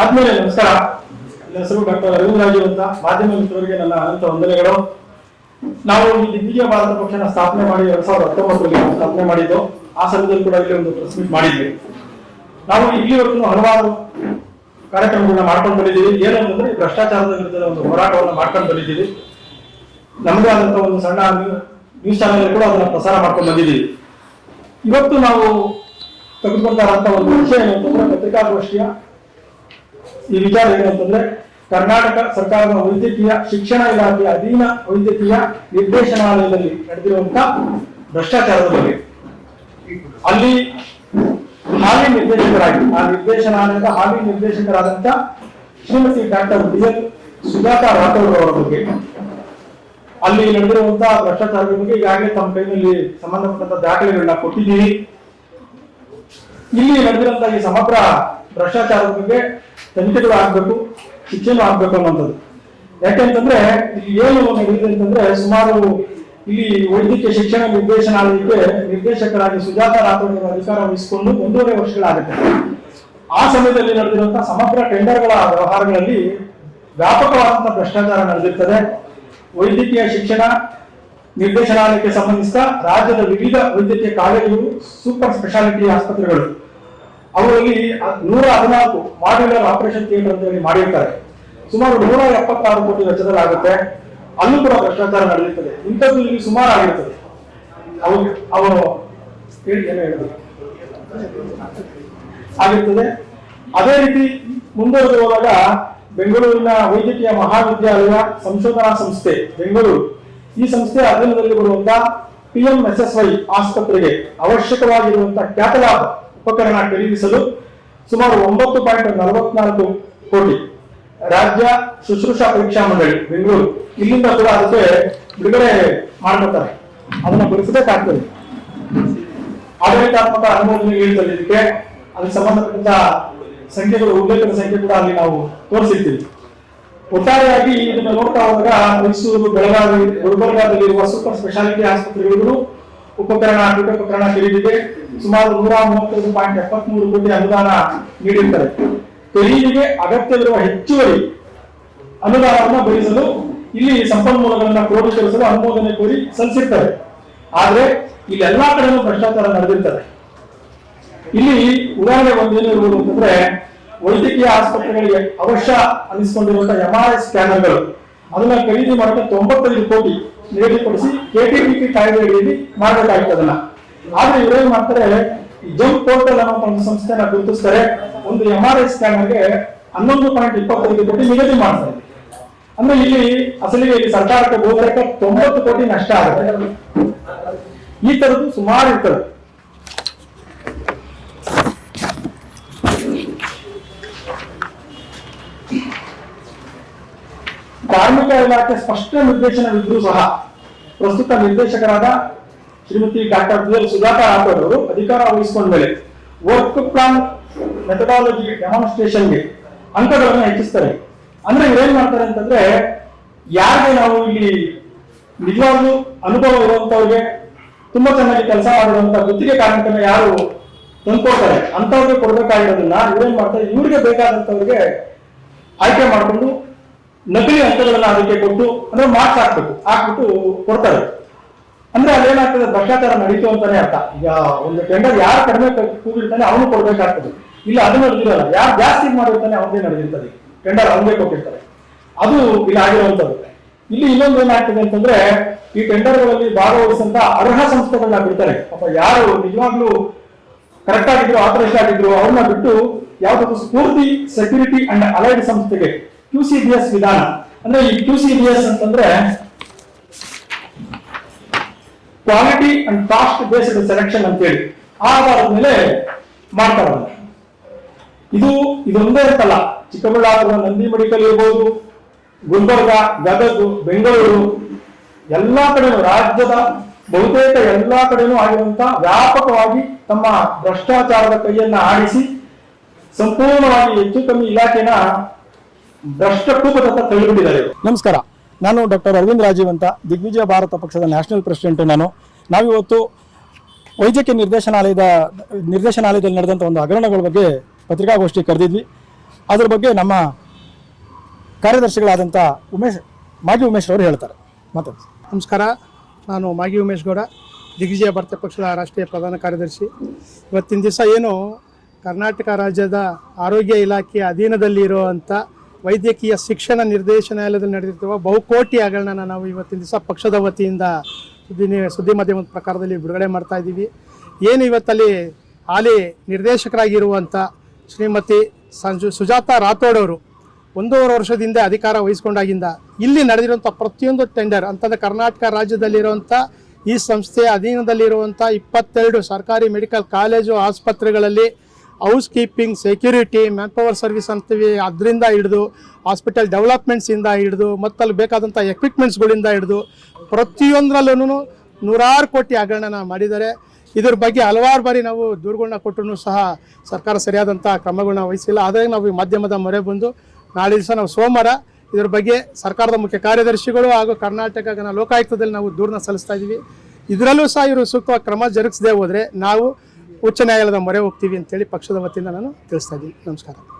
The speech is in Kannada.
ಆದ್ಮೇಲೆ ನಮಸ್ಕಾರ. ನನ್ನ ಹೆಸರು ಡಾಕ್ಟರ್ ಅರವಿಂದ್ ರಾಜು ಅಂತ ಮಾಧ್ಯಮ ಮಿತ್ರರಿಗೆ ನನ್ನ ಅನಂತ ವಂದನೆಗಳು. ನಾವು ಈ ದಿಗ್ವಿಜಯ ಭಾರತ ಪಕ್ಷನ ಸ್ಥಾಪನೆ ಮಾಡಿ ಎರಡ್ ಸಾವಿರದ ಹತ್ತೊಂಬತ್ತರಲ್ಲಿ ಸ್ಥಾಪನೆ ಮಾಡಿದ್ದು, ಆ ಸಮಯದಲ್ಲಿ ಕೂಡ ಇಲ್ಲಿ ಒಂದು ಪ್ರೆಸ್ ಮೀಟ್ ಮಾಡಿದ್ವಿ. ನಾವು ಇಲ್ಲಿವರೆಗೂ ಹಲವಾರು ಕಾರ್ಯಕ್ರಮಗಳನ್ನ ಮಾಡ್ಕೊಂಡು ಬಂದಿದ್ದೀವಿ. ಏನಂತಂದ್ರೆ ಭ್ರಷ್ಟಾಚಾರದ ವಿರುದ್ಧದ ಒಂದು ಹೋರಾಟವನ್ನು ಮಾಡ್ಕೊಂಡು ಬಂದಿದ್ದೀವಿ. ನಮ್ಮದೇ ಆದಂತ ಒಂದು ಸಣ್ಣ ನ್ಯೂಸ್ ಚಾನೆಲ್ ಕೂಡ ಅದನ್ನ ಪ್ರಸಾರ ಮಾಡ್ಕೊಂಡು ಬಂದಿದ್ದೀವಿ. ಇವತ್ತು ನಾವು ತೆಗೆದುಕೊಂಡಂತ ಒಂದು ವಿಷಯ ಏನಂತಂದ್ರೆ ಪತ್ರಿಕಾಗೋಷ್ಠಿಯ ಈ ವಿಚಾರ ಏನಂತಂದ್ರೆ ಕರ್ನಾಟಕ ಸರ್ಕಾರದ ವೈದ್ಯಕೀಯ ಶಿಕ್ಷಣ ಇಲಾಖೆಯ ಅಧೀನ ವೈದ್ಯಕೀಯ ನಿರ್ದೇಶನಾಲಯದಲ್ಲಿ ನಡೆದಿರುವಂತಹ ಭ್ರಷ್ಟಾಚಾರದ ಬಗ್ಗೆ. ಅಲ್ಲಿ ಹಾಲಿ ನಿರ್ದೇಶಕರಾಗಿ, ಆ ನಿರ್ದೇಶನಾಲಯದ ಹಾಲಿ ನಿರ್ದೇಶಕರಾದಂತ Shrimati doctor B L Sujata Rathod ಅವರ ಬಗ್ಗೆ. ಅಲ್ಲಿ ನಡೆದಿರುವಂತಹ ಭ್ರಷ್ಟಾಚಾರದ ಬಗ್ಗೆ ಈಗಾಗಲೇ ತಮ್ಮ ಕೈನಲ್ಲಿ ಸಂಬಂಧಪಟ್ಟಂತ ದಾಖಲೆಗಳನ್ನ ಕೊಟ್ಟಿದ್ದೀವಿ ಇಲ್ಲಿ ನಡೆದಿರುವಂತಹ ಈ ಸಮಗ್ರ ಭ್ರಷ್ಟಾಚಾರದ ಬಗ್ಗೆ ತನಿಖೆಗಳು ಆಗ್ಬೇಕು ಶಿಕ್ಷೆನೂ ಆಗ್ಬೇಕು ಅನ್ನೋಂಥದ್ದು ಯಾಕೆಂತಂದ್ರೆ, ಇಲ್ಲಿ ಏನು ಹೇಳಿದೆ ಅಂತಂದ್ರೆ, ಸುಮಾರು ಇಲ್ಲಿ ವೈದ್ಯಕೀಯ ಶಿಕ್ಷಣ ನಿರ್ದೇಶನಾಲಯಕ್ಕೆ ನಿರ್ದೇಶಕರಾಗಿ ಸುಜಾತ ರಾಥೋಡ್ ಅಧಿಕಾರ ವಹಿಸಿಕೊಂಡು ಒಂದೂವರೆ ವರ್ಷಗಳಾಗುತ್ತೆ. ಆ ಸಮಯದಲ್ಲಿ ನಡೆದಿರುವಂತಹ ಸಮಗ್ರ ಟೆಂಡರ್ಗಳ ವ್ಯವಹಾರಗಳಲ್ಲಿ ವ್ಯಾಪಕವಾದಂತಹ ಭ್ರಷ್ಟಾಚಾರ ನಡೆದಿರ್ತದೆ. ವೈದ್ಯಕೀಯ ಶಿಕ್ಷಣ ನಿರ್ದೇಶನಾಲಯಕ್ಕೆ ಸಂಬಂಧಿಸಿದ ರಾಜ್ಯದ ವಿವಿಧ ವೈದ್ಯಕೀಯ ಕಾಲೇಜುಗಳು, ಸೂಪರ್ ಸ್ಪೆಷಾಲಿಟಿ ಆಸ್ಪತ್ರೆಗಳು. ಅವುಗಳಲ್ಲಿ ಅ- ನೂರ ಹದಿನಾಲ್ಕು ಮಾಡ್ಯುಲರ್ ಆಪರೇಷನ್ ಥಿಯೇಟರ್ ಅಂತ ಹೇಳಿ ಮಾಡಿರ್ತಾರೆ. ಸುಮಾರು ನೂರ ಎಪ್ಪತ್ತಾರು ಕೋಟಿ ವೆಚ್ಚದಲ್ಲಿ ಆಗುತ್ತೆ ಅಲ್ಲೂ ಕೂಡ ಭ್ರಷ್ಟಾಚಾರ ನಡೆಯುತ್ತದೆ. ಇಂಥದ್ದು ಇಲ್ಲಿ ಸುಮಾರು ಆಗಿರ್ತದೆ. ಅವರು ಅವರು ಏನು ಹೇಳಿದ್ರು ಆಗಿರ್ತದೆ. ಅದೇ ರೀತಿ ಮುಂದುವರೆದು ಹೋದಾಗ ಬೆಂಗಳೂರಿನ ವೈದ್ಯಕೀಯ ಮಹಾವಿದ್ಯಾಲಯ ಸಂಶೋಧನಾ ಸಂಸ್ಥೆ, ಬೆಂಗಳೂರು. ಈ ಸಂಸ್ಥೆ ಅಧೀನದಲ್ಲಿ ಬರುವಂತಹ P M S S Y ಆಸ್ಪತ್ರೆಗೆ ಅವಶ್ಯಕವಾಗಿರುವಂತಹ ಕ್ಯಾಟಲಾಗ್ ಉಪಕರಣ ಖರೀದಿಸಲು ಸುಮಾರು ಒಂಬತ್ತು ಪಾಯಿಂಟ್ ನಲವತ್ನಾಲ್ಕು ಕೋಟಿ. ರಾಜ್ಯ ಶುಶ್ರೂಷಾ ಪರೀಕ್ಷಾ ಮಂಡಳಿ, ಬೆಂಗಳೂರು. ಇಲ್ಲಿಂದ ಕೂಡ ಅದಕ್ಕೆ ಬಿಡುಗಡೆ ಮಾಡ್ಕೊತಾರೆ ಅದನ್ನ ಗುರುತಿಸಬೇಕಾಗ್ತದೆ. ಆಡಳಿತಾತ್ಮಕ ಅನುಮೋದನೆ ನೀಡಿದಲ್ಲಿ ಇದಕ್ಕೆ ಅದಕ್ಕೆ ಸಂಬಂಧಪಟ್ಟ ಸಂಖ್ಯೆಗಳು, ಉಲ್ಲೇಖದ ಸಂಖ್ಯೆ ಕೂಡ ಅಲ್ಲಿ ನಾವು ತೋರಿಸಿರ್ತೀವಿ. ಒಟ್ಟಾರೆಯಾಗಿ ಇದನ್ನ ನೋಡ್ತಾ ಹೋದಾಗ ಮೈಸೂರು, ಬೆಳಗಾವಿ, ಗುಲ್ಬರ್ಗಾದಲ್ಲಿರುವ ಸೂಪರ್ ಸ್ಪೆಷಾಲಿಟಿ ಆಸ್ಪತ್ರೆಗಳಿಗೂ ಉಪಕರಣ ಪೀಠೋಪಕರಣ ಖರೀದಿಗೆ ಸುಮಾರು ನೂರ ಮೂವತ್ತೈದು ಪಾಯಿಂಟ್ ಎಪ್ಪತ್ಮೂರು ಕೋಟಿ ಅನುದಾನ ನೀಡಿರ್ತಾರೆ ಖರೀದಿಗೆ ಅಗತ್ಯವಿರುವ ಹೆಚ್ಚುವರಿ ಅನುದಾನವನ್ನು ಭರಿಸಲು ಇಲ್ಲಿ ಸಂಪನ್ಮೂಲಗಳನ್ನ ಕ್ರೋಢೀಕರಿಸಲು ಅನುಮೋದನೆ ಕೋರಿ ಸಲ್ಲಿಸಿರ್ತಾರೆ ಆದ್ರೆ ಇಲ್ಲಿ ಎಲ್ಲಾ ಕಡೆನೂ ಭ್ರಷ್ಟಾಚಾರ ನಡೆದಿರ್ತದೆ. ಇಲ್ಲಿ ಉದಾಹರಣೆ ಒಂದೇನು ಇರುವುದು ಅಂತಂದ್ರೆ ವೈದ್ಯಕೀಯ ಆಸ್ಪತ್ರೆಗಳಿಗೆ ಅವಶ್ಯ ಅನಿಸಿಕೊಂಡಿರುವಂತಹ ಎಂ ಆರ್ ಐ ಸ್ಕ್ಯಾನರ್ಗಳು ಅದನ್ನ ಖರೀದಿ ಮಾಡಕ್ಕೆ ತೊಂಬತ್ತೈದು ಕೋಟಿ ನಿಗದಿಪಡಿಸಿ ಕೆಟಿಪಿಪಿ ಕಾಯ್ದೆ ಅಡಿಯಲ್ಲಿ ಮಾಡಬೇಕಾಗಿತ್ತು ಅದನ್ನ ಆದ್ರೆ ಇವರೇನ್ ಮಾಡ್ತಾರೆ? ಜಂಪ್ ಪೋರ್ಟಲ್ ಅನ್ನೋ ಒಂದು ಸಂಸ್ಥೆನ ಗುರುತಿಸ್ತಾರೆ. ಒಂದು ಎಂ ಆರ್ ಐ ಸ್ಕ್ಯಾನರ್ಗೆ ಹನ್ನೊಂದು ಪಾಯಿಂಟ್ ಇಪ್ಪತ್ತೈದು ಕೋಟಿ ನಿಗದಿ ಮಾಡ್ತಾರೆ. ಅಂದ್ರೆ ಇಲ್ಲಿ ಅಸಲಿಗೆ ಇಲ್ಲಿ ಸರ್ಕಾರಕ್ಕೆ ಗೋಚರಕ್ಕೆ ತೊಂಬತ್ತು ಕೋಟಿ ನಷ್ಟ ಆಗುತ್ತೆ. ಈ ತರದ್ದು ಸುಮಾರು ಇರ್ತದೆ. ಕಾರ್ಮಿಕ ಇಲಾಖೆ ಸ್ಪಷ್ಟ ನಿರ್ದೇಶನವಿದ್ರೂ ಸಹ ಪ್ರಸ್ತುತ ನಿರ್ದೇಶಕರಾದ Shrimati doctor B L Sudhakar ಅವರು ಅಧಿಕಾರ ವಹಿಸಿಕೊಂಡ ಮೇಲೆ ವರ್ಕ್ ಪ್ಲಾನ್ ಮೆಥಡಾಲಜಿ ಡೆಮಾನ್ಸ್ಟ್ರೇಷನ್ಗೆ ಅಂಕಗಳನ್ನು ಹೆಚ್ಚಿಸ್ತಾರೆ. ಅಂದ್ರೆ ಇವ್ರೇನ್ ಮಾಡ್ತಾರೆ ಅಂತಂದ್ರೆ ಯಾರಿಗೆ ನಾವು ಇಲ್ಲಿ ನಿಜವಾಗ್ಲೂ ಅನುಭವ ಇರುವಂತವ್ರಿಗೆ ತುಂಬಾ ಚೆನ್ನಾಗಿ ಕೆಲಸ ಮಾಡಿರುವಂತ ಗುತ್ತಿಗೆ ಕಾರ್ಮಿಕರನ್ನ ಯಾರು ತಂದ್ಕೊಡ್ತಾರೆ ಅಂತವ್ರಿಗೆ ಕೊಡ್ಬೇಕಾಗಿರೋದನ್ನ ಇವ್ರೇನ್ ಮಾಡ್ತಾರೆ, ಇವ್ರಿಗೆ ಬೇಕಾದಂತವ್ರಿಗೆ ಆಯ್ಕೆ ಮಾಡಿಕೊಂಡು ನಕಲಿ ಅಂಕಗಳನ್ನ ಅದಕ್ಕೆ ಕೊಟ್ಟು, ಅಂದ್ರೆ ಮಾರ್ಕ್ಸ್ ಹಾಕ್ಬೇಕು. ಹಾಕ್ಬಿಟ್ಟು ಕೊಡ್ತಾರೆ. ಅಂದ್ರೆ ಅದೇನಾಗ್ತದೆ, ಭ್ರಷ್ಟಾಚಾರ ನಡೀತು ಅಂತಾನೆ ಅರ್ಥ. ಈಗ ಒಂದು ಟೆಂಡರ್ ಯಾರು ಕಡಿಮೆ ಕೂಗಿರ್ತಾನೆ ಅವನು ಕೊಡ್ಬೇಕಾಗ್ತದೆ. ಇಲ್ಲ ಅದು ನಡೆದಿರಲ್ಲ ಯಾರು ಜಾಸ್ತಿ ಮಾಡಿರ್ತಾನೆ ಅವನದೇ ನಡೆದಿರ್ತದೆ. ಟೆಂಡರ್ ಅವನೇ ಕೊಟ್ಟಿರ್ತಾರೆ. ಅದು ಇಲ್ಲಿ ಆಗಿರುವಂತದ್ದು ಇಲ್ಲಿ ಇನ್ನೊಂದು ಏನಾಗ್ತದೆ ಅಂತಂದ್ರೆ, ಈ ಟೆಂಡರ್ಗಳಲ್ಲಿ ಭಾಗವಹಿಸಂತ ಅರ್ಹ ಸಂಸ್ಥೆಗಳನ್ನ ಬಿಡ್ತಾರೆ. ಪಾಪ ಯಾರು ನಿಜವಾಗ್ಲೂ ಕರೆಕ್ಟ್ ಆಗಿದ್ರು ಆಥರೈಸ್ ಆಗಿದ್ರು, ಅವ್ರನ್ನ ಬಿಟ್ಟು ಯಾವ್ದಾದ್ರು ಸ್ಫೂರ್ತಿ ಸೆಕ್ಯೂರಿಟಿ ಅಂಡ್ ಅಲೈಡ್ ಸಂಸ್ಥೆಗೆ ಕ್ಯೂ ಸಿ ಎಸ್ ವಿಧಾನ. ಅಂದ್ರೆ ಈ ಕ್ಯೂ ಸಿ ಬಿ ಎಸ್ ಅಂತಂದ್ರೆ quality and cost based selection ಅಂತೇಳಿ. ಆಧಾರದ ಮೇಲೆ ಮಾಡ್ತಾರೆ ಇದು ಇದೊಂದೇ ಅಂತಲ್ಲ ಚಿಕ್ಕಬಳ್ಳಾಪುರ ನಂದಿ ಮೆಡಿಕಲ್ ಇರ್ಬೋದು, ಗುಲ್ಬರ್ಗ, ಗದಗ, ಬೆಂಗಳೂರು, ಎಲ್ಲಾ ಕಡೆನೂ, ರಾಜ್ಯದ ಬಹುತೇಕ ಎಲ್ಲಾ ಕಡೆನೂ ಆಗಿರುವಂತ ವ್ಯಾಪಕವಾಗಿ ತಮ್ಮ ಭ್ರಷ್ಟಾಚಾರದ ಕೈಯನ್ನ ಆಡಿಸಿ ಸಂಪೂರ್ಣವಾಗಿ ಹೆಚ್ಚು ಕಮ್ಮಿ ಇಲಾಖೆನ ನಮಸ್ಕಾರ. ನಾನು ಡಾಕ್ಟರ್ ಅರವಿಂದ್ ರಾಜೀವ್ ಅಂತ ದಿಗ್ವಿಜಯ ಭಾರತ ಪಕ್ಷದ ನ್ಯಾಷನಲ್ ಪ್ರೆಸಿಡೆಂಟ್ ನಾನು. ನಾವಿವತ್ತು ವೈದ್ಯಕೀಯ ನಿರ್ದೇಶನಾಲಯದ ನಿರ್ದೇಶನಾಲಯದಲ್ಲಿ ನಡೆದಂಥ ಒಂದು ಹಗರಣಗಳ ಬಗ್ಗೆ ಪತ್ರಿಕಾಗೋಷ್ಠಿ ಕರೆದಿದ್ವಿ. ಅದರ ಬಗ್ಗೆ ನಮ್ಮ ಕಾರ್ಯದರ್ಶಿಗಳಾದಂಥ ಉಮೇಶ್ ಮಾಜಿ ಉಮೇಶ್ ಅವರು ಹೇಳ್ತಾರೆ. ಮಾತಾಡಿ. ನಮಸ್ಕಾರ. ನಾನು ಮಾಗಿ ಉಮೇಶ್ ಗೌಡ ದಿಗ್ವಿಜಯ ಭಾರತ ಪಕ್ಷದ ರಾಷ್ಟ್ರೀಯ ಪ್ರಧಾನ ಕಾರ್ಯದರ್ಶಿ. ಇವತ್ತಿನ ದಿವಸ ಏನು ಕರ್ನಾಟಕ ರಾಜ್ಯದ ಆರೋಗ್ಯ ಇಲಾಖೆಯ ಅಧೀನದಲ್ಲಿ ಇರುವಂಥ ವೈದ್ಯಕೀಯ ಶಿಕ್ಷಣ ನಿರ್ದೇಶನಾಲಯದಲ್ಲಿ ನಡೆದಿರುವ ಬಹುಕೋಟಿ ಹಗರಣನ ನಾವು ಇವತ್ತಿನ ದಿವಸ ಪಕ್ಷದ ವತಿಯಿಂದ ಸುದ್ದಿ ಸುದ್ದಿ ಮಾಧ್ಯಮದ ಪ್ರಕಾರದಲ್ಲಿ ಬಿಡುಗಡೆ ಮಾಡ್ತಾ ಇದ್ದೀವಿ. ಏನು ಇವತ್ತಲ್ಲಿ ಹಾಲಿ ನಿರ್ದೇಶಕರಾಗಿರುವಂಥ ಶ್ರೀಮತಿ ಸಂಜು ಸುಜಾತ ರಾಥೋಡ್ ಅವರು ಒಂದೂವರೆ ವರ್ಷದಿಂದ ಅಧಿಕಾರ ವಹಿಸ್ಕೊಂಡಾಗಿಂದ ಇಲ್ಲಿ ನಡೆದಿರುವಂಥ ಪ್ರತಿಯೊಂದು ಟೆಂಡರ್ ಅಂತಂದರೆ ಕರ್ನಾಟಕ ರಾಜ್ಯದಲ್ಲಿರುವಂಥ ಈ ಸಂಸ್ಥೆಯ ಅಧೀನದಲ್ಲಿರುವಂಥ ಇಪ್ಪತ್ತೆರಡು ಸರ್ಕಾರಿ ಮೆಡಿಕಲ್ ಕಾಲೇಜು ಆಸ್ಪತ್ರೆಗಳಲ್ಲಿ housekeeping security manpower service ಅಂತೀವಿ. ಅದರಿಂದ ಹಿಡಿದು ಹಾಸ್ಪಿಟಲ್ ಡೆವಲಪ್ಮೆಂಟ್ಸಿಂದ ಹಿಡಿದು ಮತ್ತು ಅಲ್ಲಿ ಬೇಕಾದಂಥ ಎಕ್ವಿಪ್ಮೆಂಟ್ಸ್ಗಳಿಂದ ಹಿಡಿದು ಪ್ರತಿಯೊಂದರಲ್ಲೂ ನೂರಾರು ಕೋಟಿ ಹಗರಣನ ಮಾಡಿದ್ದಾರೆ. ಇದ್ರ ಬಗ್ಗೆ ಹಲವಾರು ಬಾರಿ ನಾವು ದೂರುಗಳನ್ನ ಕೊಟ್ಟರು ಸಹ ಸರ್ಕಾರ ಸರಿಯಾದಂಥ ಕ್ರಮಗಳನ್ನ ವಹಿಸಿಲ್ಲ. ಆದರೆ ನಾವು ಈ ಮಾಧ್ಯಮದ ಮೊರೆ ಬಂದು ನಾಳೆ ದಿವಸ ನಾವು ಸೋಮವಾರ ಇದ್ರ ಬಗ್ಗೆ ಸರ್ಕಾರದ ಮುಖ್ಯ ಕಾರ್ಯದರ್ಶಿಗಳು ಹಾಗೂ ಕರ್ನಾಟಕ ಲೋಕಾಯುಕ್ತದಲ್ಲಿ ನಾವು ದೂರನ್ನ ಸಲ್ಲಿಸ್ತಾ ಇದ್ದೀವಿ. ಇದರಲ್ಲೂ ಸಹ ಇವರು ಸೂಕ್ತವಾಗಿ ಕ್ರಮ ಜರುಗಿಸದೆ ಹೋದರೆ ನಾವು ಉಚ್ಚ ನ್ಯಾಯಾಲಯದ ಮೊರೆ ಹೋಗ್ತೀವಿ ಅಂತೇಳಿ ಪಕ್ಷದ ವತಿಯಿಂದ ನಾನು ತಿಳಿಸ್ತಾ ಇದ್ದೀನಿ. ನಮಸ್ಕಾರ.